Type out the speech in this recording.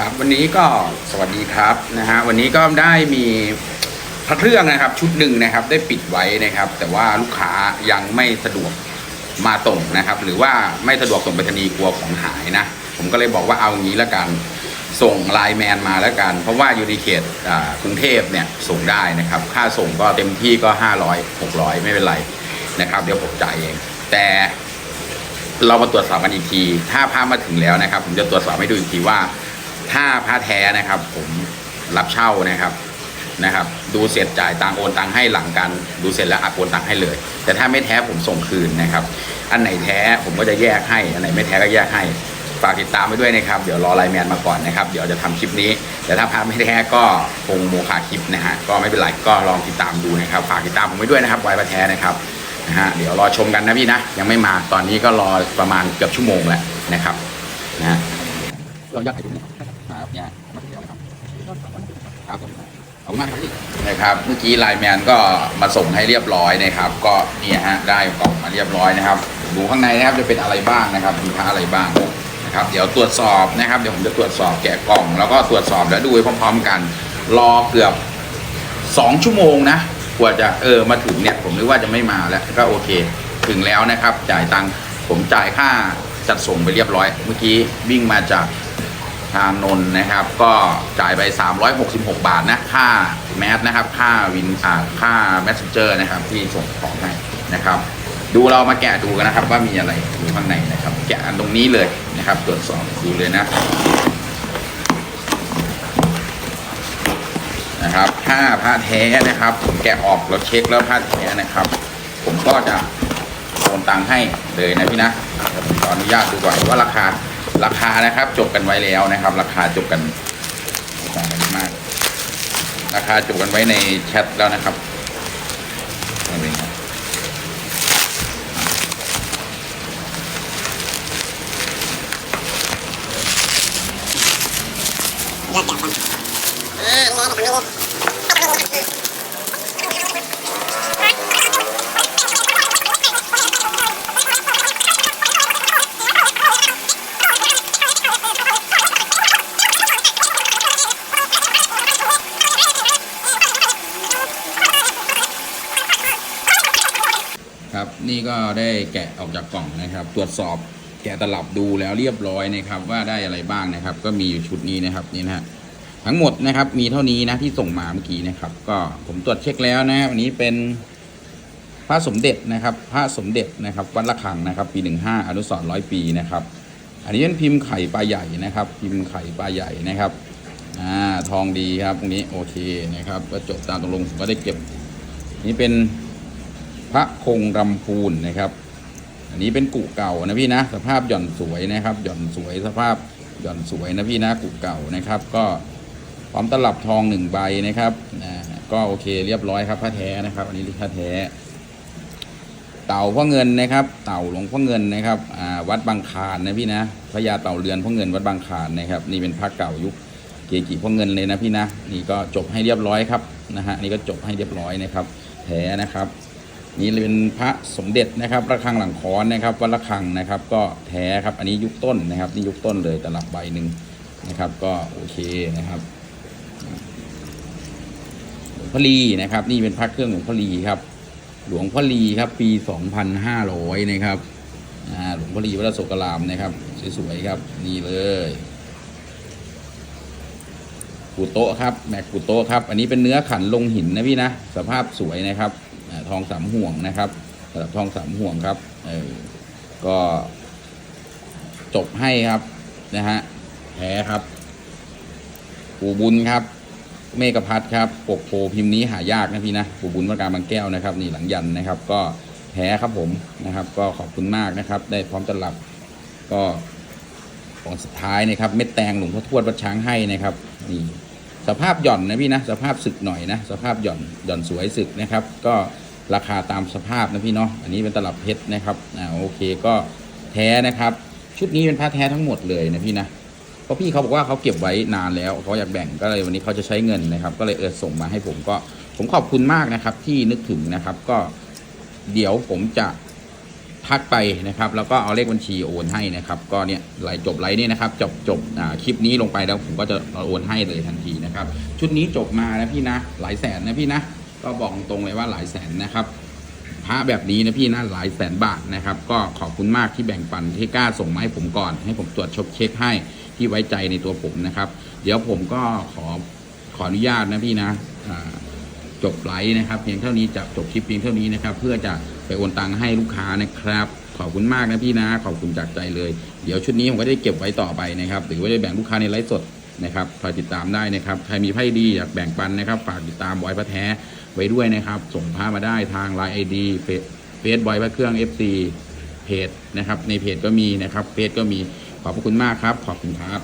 ครับวันนี้ก็สวัสดีครับนะฮะวันนี้ก็ได้มีพระเครื่องนะครับชุดหนึ่งนะครับได้ปิดไว้นะครับ แต่ว่าลูกค้ายังไม่สะดวกมาส่งนะครับ หรือว่าไม่สะดวกส่งไปรษณีย์กลัวของหายนะ ผมก็เลยบอกว่าเอางี้ละกันส่งไลน์แมนมาแล้วกัน เพราะว่าอยู่ในเขตกรุงเทพเนี่ยส่งได้นะครับ ค่าส่งก็เต็มที่ก็ 500 600 ไม่เป็นไรนะครับ เดี๋ยวผมจ่ายเอง แต่เรามาตรวจสอบกันอีกที ถ้าผ้ามาถึงแล้วนะครับ ผมจะตรวจสอบให้ดูอีกทีว่า ถ้าผ้าแท้นะครับ ผมรับเช่านะครับนะครับ ดูเสร็จจ่ายตังโอนตังให้หลังกันดูเสร็จแล้วอัดโอนตังให้เลย แต่ถ้าไม่แท้ผมส่งคืนนะครับ อันไหนแท้ผมก็จะแยกให้ อันไหนไม่แท้ก็แยกให้ฝากติดตามไว้ด้วยนะครับ เดี๋ยวรอไลน์แมนมาก่อนนะครับ เดี๋ยวจะทำคลิปนี้ แต่ถ้าพาไม่แท้ก็คงโมคาคลิปนะฮะ ก็ไม่เป็นไร ก็ลองติดตามดูนะครับ ฝากติดตามผมไว้ด้วยนะครับไวประแท้นะครับ นะฮะ เดี๋ยวรอชมกันนะพี่นะ ยังไม่มา ตอนนี้ก็รอประมาณเกือบชั่วโมงแล้วนะครับ นะฮะเรายากให้ดู เนี่ยมาเดี๋ยวนะครับครับผมขอบคุณมากครับพี่นะครับเมื่อกี้ไลน์แมนก็มาส่งให้เรียบร้อยนะครับ ก็เนี่ยฮะได้กล่องมาเรียบร้อยนะครับดูข้างในนะครับจะเป็นอะไรบ้างนะครับมีผ้าอะไรบ้างนะครับ เดี๋ยวตรวจสอบนะครับเดี๋ยวผมจะตรวจสอบแกะกล่อง แล้วก็ตรวจสอบแล้วดูไปพร้อม ๆ กัน รอเกือบสองชั่วโมงนะกว่าจะเออมาถึงเนี่ยผมนึกว่าจะไม่มาแล้วก็โอเค ถึงแล้วนะครับ จ่ายตังค์ผมจ่ายค่าจัดส่งไปเรียบร้อย เมื่อกี้วิ่งมาจาก ทางนนท์นะครับ ก็จ่ายไป 366 บาทนะค่าแมสนะครับ ค่าวินอ่าค่าแมสเซนเจอร์นะครับที่ส่งของให้นะครับ ดูเรามาแกะดูกันนะครับ ว่ามีอะไรอยู่ข้างในนะครับ แกะอันตรงนี้เลยนะครับ ตรวจสอบดูเลยนะนะครับผ้าผ้าแท้นะครับ ผมแกะออกแล้วเช็คแล้วผ้าแท้นะครับ ผมก็จะโอนตังค์ให้เลยนะพี่นะผมขออนุญาตดูก่อนว่าราคา ราคานะครับ จบกันไว้แล้วนะครับ ราคาจบกันต่างกันมาก ราคาจบกันไว้ในแชทแล้วนะครับนี่เองครับเออ นอ่านี่ไงเดี๋ยวทำให้ดูครับ นี่ก็ได้แกะออกจากกล่องนะครับ ตรวจสอบแกะตลับดูแล้วเรียบร้อยนะครับ ว่าได้อะไรบ้างนะครับ ก็มีอยู่ชุดนี้นะครับนี่นะฮะทั้งหมดนะครับ มีเท่านี้นะที่ส่งมาเมื่อกี้นะครับ ก็ผมตรวจเช็คแล้วนะวันนี้เป็นพระสมเด็จนะครับ พระสมเด็จนะครับวัดระฆังนะครับ ปีหนึ่งห้าอนุสรร้อยปีนะครับ อันนี้เป็นพิมพ์ไข่ปลาใหญ่นะครับ พิมพ์ไข่ปลาใหญ่นะครับอ่าทองดีครับตรงนี้โอเคนะครับ ก็จบตามตกลงผมก็ได้เก็บ นี่เป็น พระคงรำพูนนะครับ อันนี้เป็นกุเก่านะพี่นะ สภาพหย่อนสวยนะครับ หย่อนสวยสภาพหย่อนสวยนะพี่นะกุเก่านะครับ ก็พร้อมตลับทองหนึ่งใบนะครับอ่าก็โอเคเรียบร้อยครับพระแท้นะครับ อันนี้พระแท้ เต่าพ่อเงินนะครับ เต่าหลวงพ่อเงินนะครับวัดบางคานนะพี่นะพระยาเต่าเรือนพ่อเงินวัดบางคานนะครับ นี่เป็นพระเก่ายุคเกจิพ่อเงินเลยนะพี่นะ นี่ก็จบให้เรียบร้อยครับนะฮะนี่ก็จบให้เรียบร้อยนะครับ แท้นะครับ นี่เป็นพระสมเด็จนะครับระฆังหลังค้อนนะครับวัดระฆังนะครับ ก็แท้ครับอันนี้ยุคต้นนะครับ นี่ยุคต้นเลยตลับใบหนึ่งนะครับ ก็โอเคนะครับหลวงพ่อลีนะครับ นี่เป็นพระเครื่องหลวงพ่อลีครับ หลวงพ่อลีครับ ปี2,500นะครับหลวงพ่อลีวัดโศกรามนะครับสวยๆครับ นี่เลยกูโตะครับแม็กกูโตะครับ อันนี้เป็นเนื้อขันลงหินนะพี่นะสภาพสวยนะครับ ทองสามห่วงนะครับสำหรับทองสามห่วงครับเออก็จบให้ครับนะฮะแพ้ครับปู่บุญครับ เมฆพัฒน์ครับปกโพพิมพ์นี้หายากนะพี่นะปู่บุญวัดกางบางแก้วนะครับ นี่หลังยันนะครับ ก็แพ้ครับผมนะครับ ก็ขอบคุณมากนะครับ ได้พร้อมตลับก็ของสุดท้ายนะครับ เม็ดแตงหลวงพ่อทวดวัดช้างให้นะครับนี่สภาพหย่อนนะพี่นะ สภาพสึกหน่อยนะ สภาพหย่อนหย่อนสวยสึกนะครับ ก็ ราคาตามสภาพนะพี่เนาะอันนี้เป็นตลับเพชรนะครับอ่าโอเคก็แท้นะครับ ชุดนี้เป็นผ้าแท้ทั้งหมดเลยนะพี่นะเพราะพี่เขาบอกว่าเขาเก็บไว้นานแล้วเขาอยากแบ่งก็เลยวันนี้เขาจะใช้เงินนะครับ ก็เลยเออส่งมาให้ผมก็ผมขอบคุณมากนะครับ ที่นึกถึงนะครับก็เดี๋ยวผมจะทักไปนะครับ แล้วก็เอาเลขบัญชีโอนให้นะครับ ก็เนี่ยไลฟ์จบไลฟ์เนี่ยนะครับ จบจบอ่าคลิปนี้ลงไปแล้วผมก็จะโอนให้เลยทันทีนะครับ ชุดนี้จบมานะพี่นะหลายแสนนะพี่นะ ก็บอกตรงเลยว่าหลายแสนนะครับพระแบบนี้นะพี่นะหลายแสนบาทนะครับ ก็ขอบคุณมากที่แบ่งปันที่กล้าส่งมาให้ผมก่อน ให้ผมตรวจชบเช็คให้ที่ไว้ใจในตัวผมนะครับ เดี๋ยวผมก็ขอขออนุญาตนะพี่นะจบไลฟ์นะครับ เพียงเท่านี้จะจบคลิปเพียงเท่านี้นะครับ เพื่อจะไปโอนตังค์ให้ลูกค้านะครับ ขอบคุณมากนะพี่นะ ขอบคุณจากใจเลย เดี๋ยวชุดนี้ผมก็ได้เก็บไว้ต่อไปนะครับ หรือว่าจะแบ่งลูกค้าในไลฟ์สดนะครับคอยติดตามได้นะครับ ใครมีไพ่ดีอยากแบ่งปันนะครับ ฝากติดตามบอยพระแท้ ไว้ด้วยนะครับ ส่งผ้ามาได้ทาง Line ID เฟซเฟซบอยพระเครื่อง FC เพจนะครับ ในเพจก็มีนะครับเฟซก็มีขอบพระคุณมากครับ ขอบคุณครับ